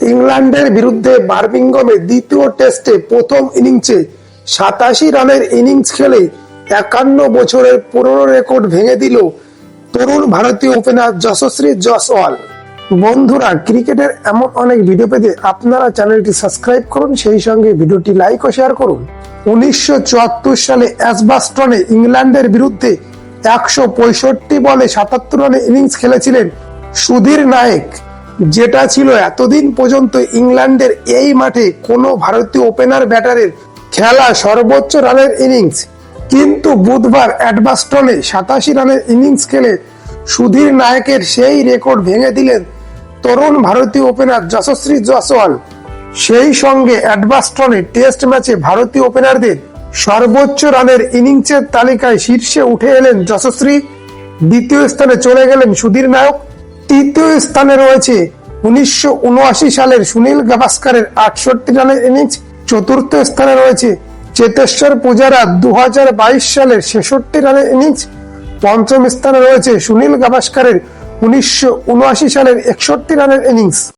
ইংল্যান্ডের বিরুদ্ধে বার্মিংহামে দ্বিতীয় টেস্টে প্রথম ইনিংসে সাতাশি রানের ইনিংস খেলে একান্ন বছরের পুরনো রেকর্ড ভেঙে দিল তরুণ ভারতীয় ওপেনার যশস্বী জয়সওয়াল। বন্ধুরা, ক্রিকেটের এমন অনেক ভিডিও পেতে আপনারা চ্যানেলটি সাবস্ক্রাইব করুন, সেই সঙ্গে ভিডিওটি লাইক ও শেয়ার করুন। উনিশশো চুয়াত্তর সালে অ্যাসবাস্টনে ইংল্যান্ডের বিরুদ্ধে একশো পঁয়ষট্টি বলে সাতাত্তর রানের ইনিংস খেলেছিলেন সুধীর নায়েক। যেটা ছিল এতদিন পর্যন্ত ইংল্যান্ডের এই মাঠে কোনো ভারতীয় ওপেনার ব্যাটারের খেলা সর্বোচ্চ রানের ইনিংস কিন্তু বুধবার অ্যাডবাস্টনে সাতাশি রানের ইনিংস খেলে সুধীর নায়কের সেই রেকর্ড ভেঙে দিলেন তরুণ ভারতীয় ওপেনার যশস্বী জয়সওয়াল। সেই সঙ্গে অ্যাডবাস্টনে টেস্ট ম্যাচে ভারতীয় ওপেনারদের সর্বোচ্চ রানের ইনিংসের তালিকায় শীর্ষে উঠে এলেন যশস্বী দ্বিতীয় স্থানে চলে গেলেন সুধীর নায়ক। তৃতীয় স্থানে রয়েছে উনিশশো উনআশি সালের সুনীল গাভাস্কারের আটষট্টি রানের ইনিংস। চতুর্থ স্থানে রয়েছে চেতেশ্বর পূজারা দু হাজার বাইশ সালের ছেষট্টি রানের ইনিংস। পঞ্চম স্থানে রয়েছে সুনীল গাভাস্কারের উনিশশো উনআশি সালের একষট্টি রানের ইনিংস।